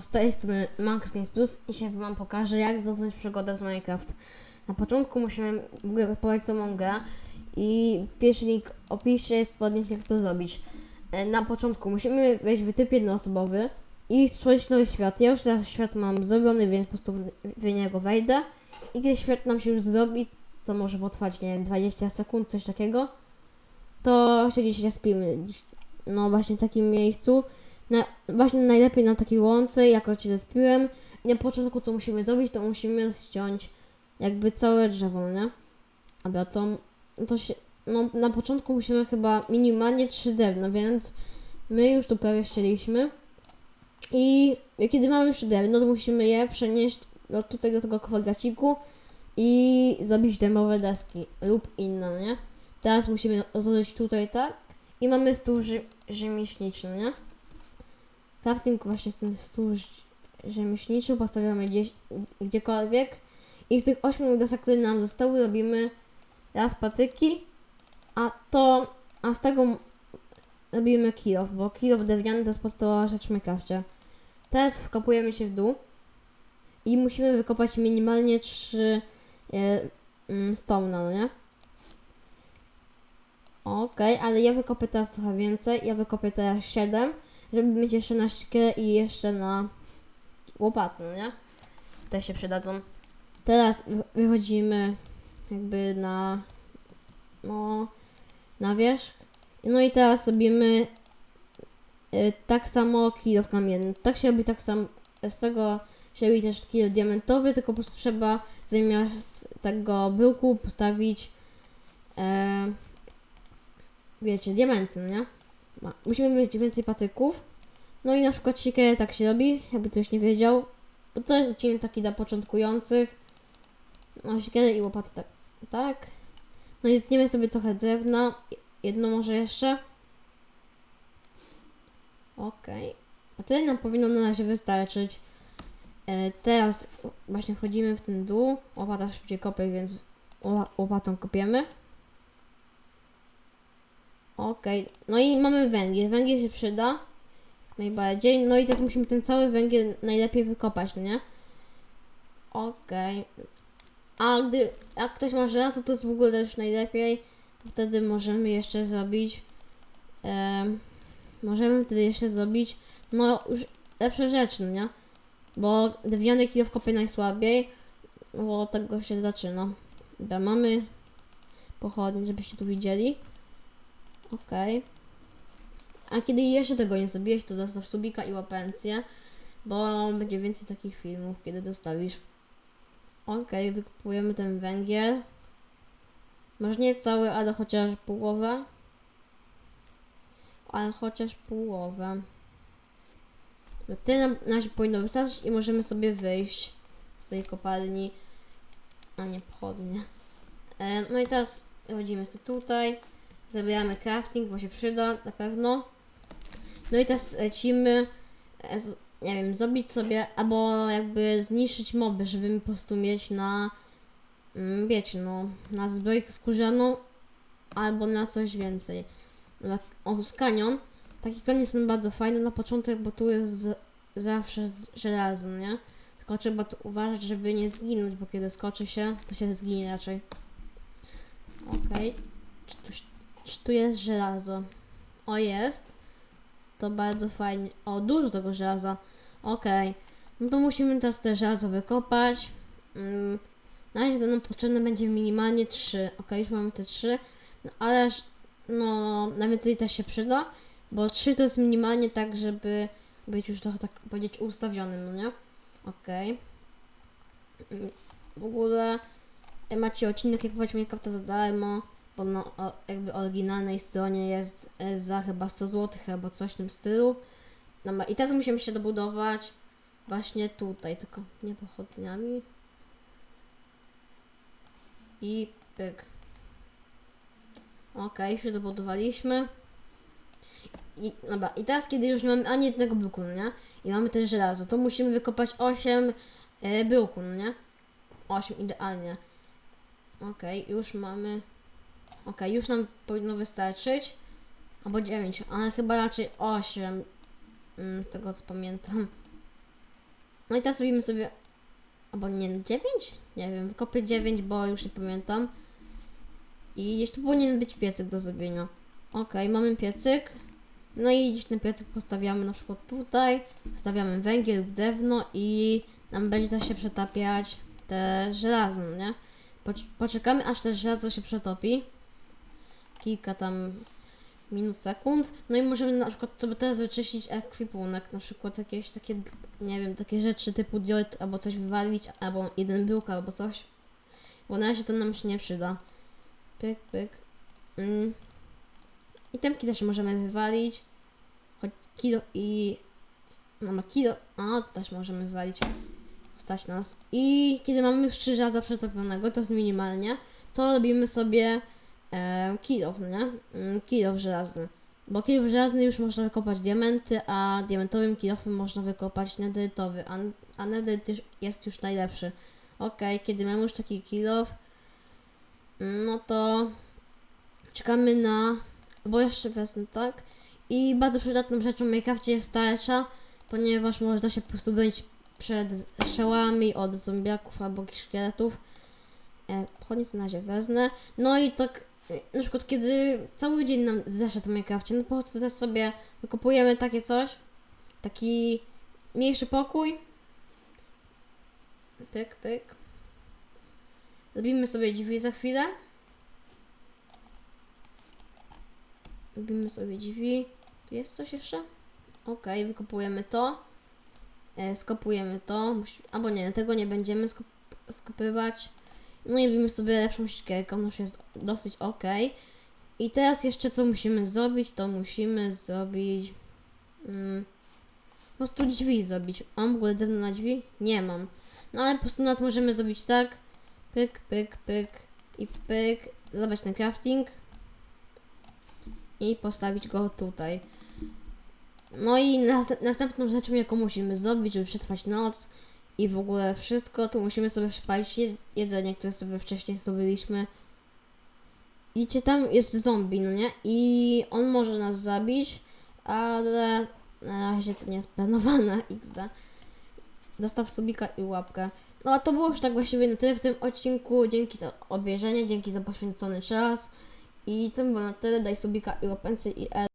z tej strony Max Games Plus i dzisiaj wam pokażę jak zacząć przygodę z Minecraft. Na początku musimy w ogóle rozpoznać samą grę i pierwszy link opisie jest podlink jak to zrobić. E, Na początku musimy wejść w typ jednoosobowy i stworzyć nowy świat. Ja już teraz świat mam zrobiony, więc po prostu w- niego wejdę i kiedy świat nam się już zrobi, co może potrwać, nie wiem, 20 sekund, coś takiego, to się gdzieś respimy. No właśnie w takim miejscu. Na, właśnie najlepiej na takiej łące, jako cię zespiłem. I na początku co musimy zrobić, to musimy ściąć jakby całe drzewo, no nie? Dobra, to, to się, no na początku musimy chyba minimalnie 3 drewna, więc my już tu prawie ścieliśmy. I kiedy mamy już 3 drewno, to musimy je przenieść do, tutaj do tego kwadraciku i zrobić demowe deski lub inne, no nie? Teraz musimy zrobić tutaj tak i mamy stół rzemieślniczy, no nie? Crafting właśnie z tym stół rzemieślniczy postawiamy gdzieś, gdziekolwiek i z tych ośmiu desek, które nam zostały, robimy raz patyki, a to, a z tego robimy kilof, bo kilof drewniany to jest podstawowa rzecz w. Teraz wkopujemy się w dół i musimy wykopać minimalnie trzy e, mm, no nie? Okej, ale ja wykopię teraz trochę więcej. Ja wykopię teraz 7, żeby mieć jeszcze na ścikę i jeszcze na łopaty, no nie? Te się przydadzą. Teraz wy- wychodzimy jakby na no na wierzch. No i teraz robimy y, tak samo kilo w kamienny. Tak się robi tak samo. Z tego się robi też kilo diamentowy, tylko po prostu trzeba zamiast tego byłku postawić e, wiecie, diamenty, nie? Ma- Musimy mieć więcej patyków. No i na przykład siekierę tak się robi, jakby ktoś nie wiedział. Bo to jest odcinek taki dla początkujących. No siekierę i łopaty tak. tak. No i zetniemy sobie trochę drewna. Jedno może jeszcze. Okej. A tyle nam powinno na razie wystarczyć. E, teraz właśnie wchodzimy w ten dół. Łopata szybciej kopie, więc łopatą kopiemy. Okej, no i mamy węgiel. Węgiel się przyda. Najbardziej. No i teraz musimy ten cały węgiel najlepiej wykopać, no nie? Okej. A gdy jak ktoś ma żelazo, to jest w ogóle też najlepiej. Wtedy możemy jeszcze zrobić. em, możemy wtedy jeszcze zrobić. No już lepsze rzeczy, no nie? Bo drewniany kilo kopie najsłabiej. Bo tego się zaczyna. Dobra, mamy pochodnie, żebyście tu widzieli. Okej. A kiedy jeszcze tego nie zrobiłeś, to zostaw subika i łapencję, bo będzie więcej takich filmów, kiedy dostawisz. Okej, wykupujemy ten węgiel. Może nie cały, ale chociaż połowę. Ale chociaż połowę. Tyle nam na powinno wystarczyć i możemy sobie wyjść z tej kopalni. A nie pochodnie. E, no i teraz chodzimy sobie tutaj. Zabieramy crafting, bo się przyda na pewno. No i teraz lecimy, e, nie wiem, zrobić sobie, albo jakby zniszczyć moby, żeby po prostu mieć na, mm, wiecie, no, na zbrojkę skórzaną, albo na coś więcej. Jak o, z kanion. Taki kanion jest bardzo fajny na początek, bo tu jest z, zawsze żelazo, nie? Tylko trzeba tu uważać, żeby nie zginąć, bo kiedy skoczy się, to się zginie raczej. Okej. Czy tu czy tu jest żelazo? O, jest. To bardzo fajnie. O, dużo tego żelaza. Okej. No to musimy teraz te żelazo wykopać. Mm. Na razie nam potrzebne będzie minimalnie 3. Ok, już mamy te 3. No, ależ, no, na więcej też się przyda, bo 3 to jest minimalnie tak, żeby być już trochę tak powiedzieć ustawionym, no nie? Okej. Mm, W ogóle e, macie odcinek jak kupować Minecrafta za darmo bo na o, jakby oryginalnej stronie jest e, za chyba 100 zł albo coś w tym stylu. No, I teraz musimy się dobudować właśnie tutaj, tylko nie pochodniami. I pyk. Już się dobudowaliśmy. I, dobra, I teraz, kiedy już nie mamy ani jednego byłku, no nie? I mamy też żelazo, to musimy wykopać 8 e, no nie? 8 idealnie. Okej, już mamy Okej, już nam powinno wystarczyć. Albo 9, ale chyba raczej 8. Mm, z tego co pamiętam. No i teraz robimy sobie, albo nie, 9? Nie wiem, wykopię 9, bo już nie pamiętam. I jeszcze powinien być piecyk do zrobienia. Okej, mamy piecyk. No i gdzieś ten piecyk postawiamy na przykład tutaj. Stawiamy węgiel drewno i nam będzie też się przetapiać te żelazo, nie? Poc- Poczekamy aż te żelazo się przetopi. Kilka tam minut sekund. No i możemy na przykład sobie teraz wyczyścić ekwipunek, na przykład jakieś takie, nie wiem, takie rzeczy typu diod, albo coś wywalić, albo jeden byłka, albo coś. Bo na razie to nam się nie przyda. Pyk, pyk. Mm. I temki też możemy wywalić. Choć kilo i... Mamy kilo... A, to też możemy wywalić. Stać nas. I kiedy mamy już trzy żaza przetopionego, to jest minimalnie, to robimy sobie e, nie? Mm, Kilof żelazny. Bo kilof żelazny już można wykopać diamenty, a diamentowym kilofem można wykopać nederytowy, a, a nederyt już, jest już najlepszy. Okej, kiedy mamy już taki kilof, no to czekamy na... Bo jeszcze wezmę, tak? I bardzo przydatną rzeczą w Minecrafcie jest tarcza, ponieważ można się po prostu bronić przed strzałami od zombiaków albo szkieletów. E, Chodnic na razie wezmę. No i tak, na przykład kiedy cały dzień nam zeszedł w Minecrafcie, no po prostu też sobie wykopujemy takie coś, taki mniejszy pokój. Pyk, pyk. Zrobimy sobie drzwi za chwilę. Robimy sobie drzwi. Tu jest coś jeszcze? Okej, wykopujemy to. E, skopujemy to. Albo nie, tego nie będziemy skop, skopywać. No i robimy sobie lepszą ona już jest dosyć ok. I teraz jeszcze co musimy zrobić, to musimy zrobić... Mm, po prostu drzwi zrobić. Mam w ogóle drewno na drzwi? Nie mam. No ale po prostu nawet możemy zrobić tak. Pyk, pyk, pyk i pyk. Zabrać ten crafting. I postawić go tutaj. No i nas, następną rzeczą, jaką musimy zrobić, żeby przetrwać noc i w ogóle wszystko, to musimy sobie przepalić je- jedzenie, które sobie wcześniej zdobyliśmy. Widzicie, tam jest zombie, no nie? I on może nas zabić, ale na razie to nie jest planowane XD. Dostaw subika i łapkę. No a to było już tak właściwie na tyle w tym odcinku. Dzięki za obejrzenie, dzięki za poświęcony czas. I to było na tyle. Daj subika i łapęcy i L.